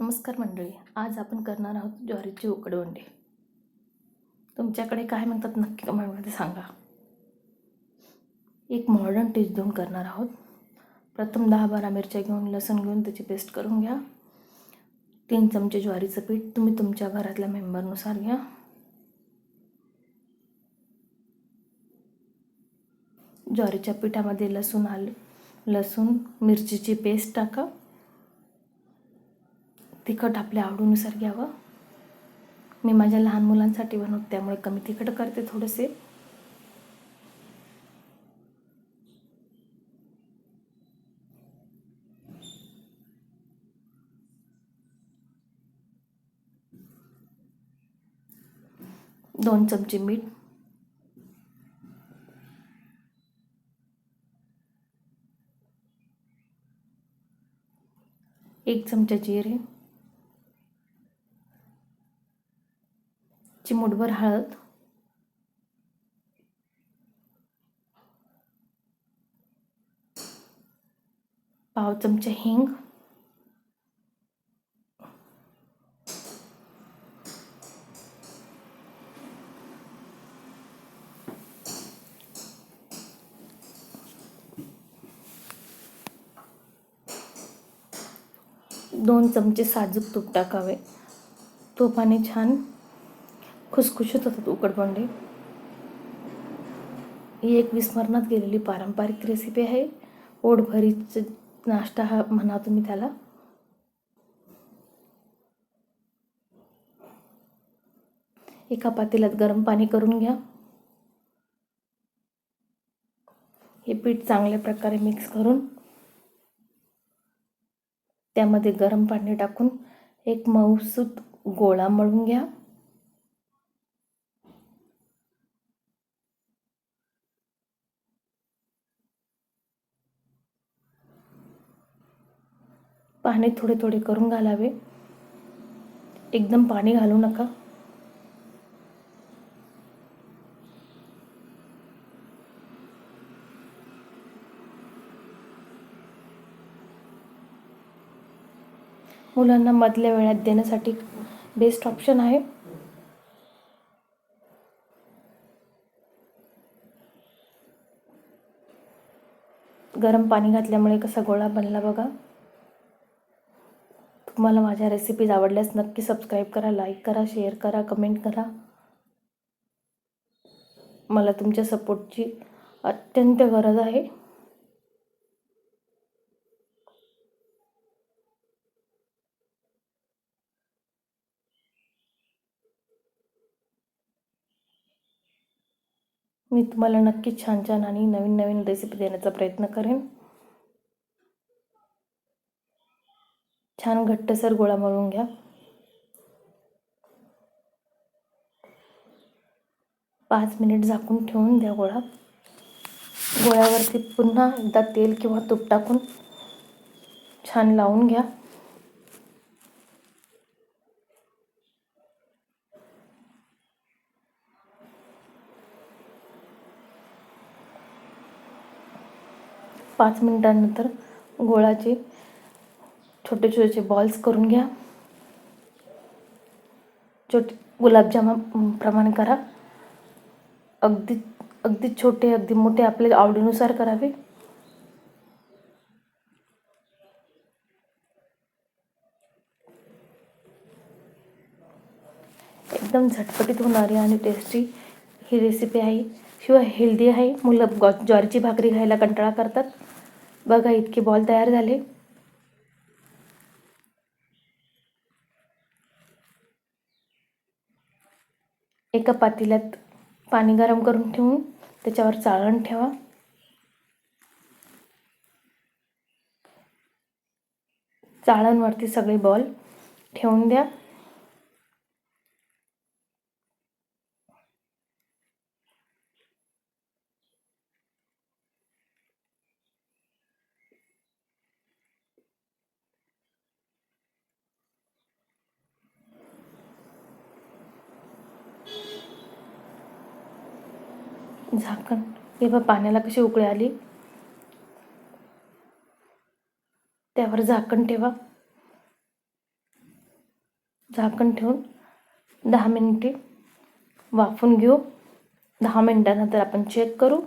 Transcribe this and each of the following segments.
नमस्कार मंडळी आज आपण करणार आहोत ज्वारीची उकडवंडे. तुमच्याकडे काय म्हणतात नक्की कमेंटमध्ये सांगा. एक मॉडर्न टेस्ट देऊन करणार आहोत. प्रथम दहा बारा मिरच्या घेऊन लसूण घेऊन त्याची पेस्ट करून घ्या. तीन चमचे ज्वारीचं पीठ तुम्ही तुमच्या घरातल्या मेंबरनुसार घ्या. ज्वारीच्या पिठामध्ये लसूण आलं लसूण मिरचीची पेस्ट टाका. तिखट आपल्या आवडीनुसार घ्यावं. मी माझ्या लहान मुलांसाठी बनवते त्यामुळे कमी तिखट करते थोडेसे. दोन चमचे मीठ. एक चमचा जिरे. चिमूटभर हळद. पाव चमचा हिंग. दोन चमचे साजूक तूप टाकावे. तुपाने छान खुसखुशीत होतात उकडबंडे ही एक विस्मरणात गेलेली पारंपरिक रेसिपी आहे. पोटभरीच नाश्ता हा म्हणा तुम्ही त्याला. एका पातेल्यात गरम पाणी करून घ्या. हे पीठ चांगल्या प्रकारे मिक्स करून त्यामध्ये गरम पाणी टाकून एक मऊसूत गोळा मळून घ्या. पाणी थोडे थोडे करून घालावे. एकदम पाणी घालू नका. मुलांना मधल्या वेळात देण्यासाठी बेस्ट ऑप्शन आहे. गरम पाणी घातल्यामुळे कसा गोळा बनला बघा. तुम्हाला माझ्या रेसिपीज आवडल्यास नक्की सबस्क्राईब करा लाईक करा शेअर करा कमेंट करा. मला तुमच्या सपोर्टची अत्यंत गरज आहे. मी तुम्हाला नक्की छान छान आणि नवीन नवीन रेसिपी देण्याचा प्रयत्न करेन. छान घट्टसर गोळा मळून घ्या. पाच मिनिट झाकून ठेवून द्या गोळा. गोळ्यावरती पुन्हा एकदा तेल किंवा तूप टाकून छान लावून घ्या. पाच मिनिटांनंतर गोळाचे छोटे छोटे बॉल्स करून घ्या. छोटे गुलाबजामा प्रमाणे करा. अगदी अगदी छोटे अगदी मोठे आपल्या आवडीनुसार करावे. एकदम झटपटीत होणारी आणि टेस्टी ही रेसिपी आहे. शिवाय हेल्दी आहे. मुलं गॉ ज्वारीची भाकरी खायला कंटाळा करतात. बघा इतके बॉल तयार झाले. एका पातेल्यात पाणी गरम करून ठेवून त्याच्यावर चाळण ठेवा. चाळणवरती सगळे बॉल ठेवून द्या. झाकण. हे बघ पाण्याला कशी उकळी आली. त्यावर झाकण ठेवा. झाकण ठेवून दहा मिनिटे वाफून घेऊ. दहा मिनिटानंतर आपण चेक करू.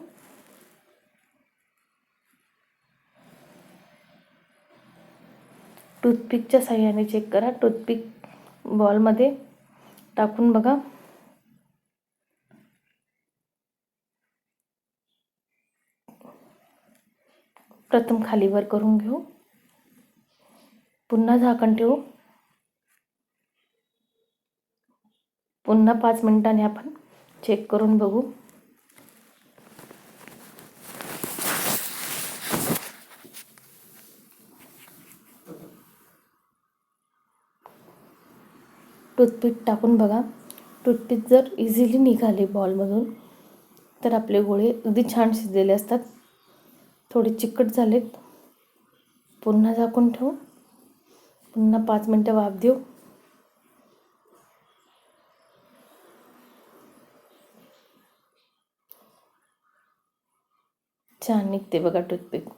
टूथपिकच्या साह्याने चेक करा. टूथपिक बॉलमध्ये टाकून बघा. प्रथम खालीवर करून घेऊ. पुन्हा झाकण ठेवू. पुन्हा पाच मिनिटांनी आपण चेक करून बघू. टूथपिक टाकून बघा. टूथपिक जर इझिली निघाले बॉलमधून तर आपले गोळे अगदी छान शिजलेले असतात. थोडे चिकट झालेत. पुन्हा झाकून ठेवू. पुन्हा पाच मिनटं वाफ देऊ. छान निघते बघा टूथपिक.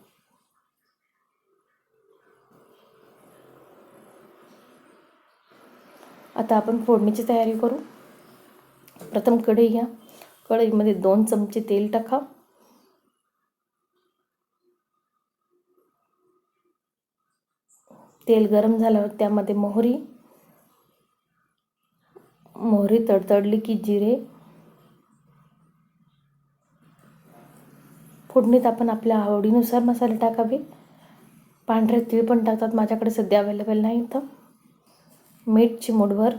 आता आपण फोडणीची तयारी करू. प्रथम कढई घ्या. कढईमध्ये दोन चमचे तेल टाका. तेल गरम झाल्यावर त्यामध्ये मोहरी मोहरी तडतडली की जिरे फोडणीत आपण आपल्या आवडीनुसार मसाले टाकावे. पांढरे तीळ पण टाकतात माझ्याकडे सध्या अवेलेबल नाही तर मीठ चिमूटभर.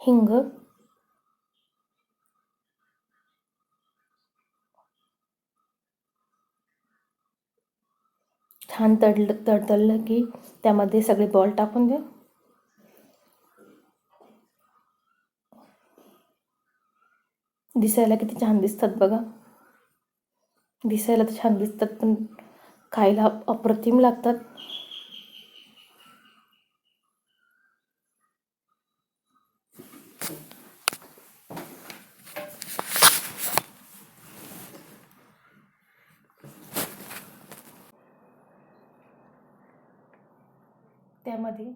हिंग छान तडलं तडतडलं की त्यामध्ये सगळे बॉल टाकून द्या दिसायला किती छान दिसतात बघा. दिसायला तर छान दिसतात पण खायला अप्रतिम लागतात. त्यामध्ये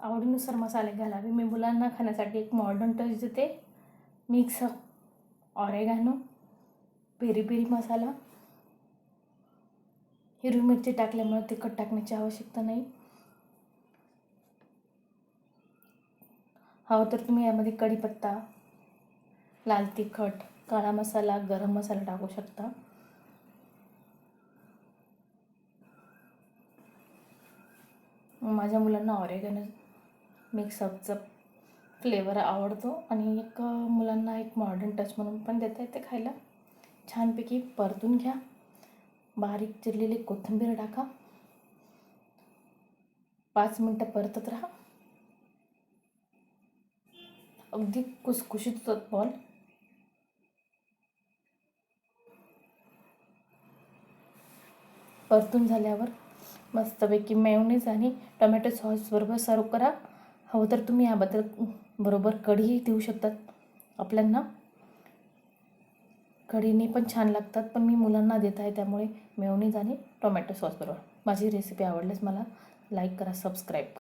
आवडीनुसार मसाले घालावे. मी मुलांना खाण्यासाठी एक मॉडर्न टच देते. मिक्स ऑरेगॅनो पेरी पेरी मसाला हिरवी मिरची टाकल्यामुळे तिखट टाकण्याची आवश्यकता नाही. हवं तर तुम्ही यामध्ये कढीपत्ता लाल तिखट काळा मसाला गरम मसाला टाकू शकता. माझ्या मुलांना ऑरेगॅनो मिक्सअपचं फ्लेवर आवडतो. आणि एक मुलांना एक मॉडर्न टच म्हणून पण देता येते खायला. छानपैकी परतून घ्या. बारीक चिरलेली कोथिंबीर टाका. पाच मिनटं परतत राहा. अगदी कुसकुशीत होतात बॉल परतून झाल्यावर मस्तपैकी मेवनीज आणि टोमॅटो सॉसबरोबर सर्व करा. हवं तर तुम्ही याबद्दल बरोबर कढीही देऊ शकतात. आपल्यांना कढीने पण छान लागतात पण मी मुलांना देत आहे त्यामुळे मेवणीज आणि टोमॅटो सॉसबरोबर माझी रेसिपी आवडल्यास मला लाईक करा सबस्क्राईब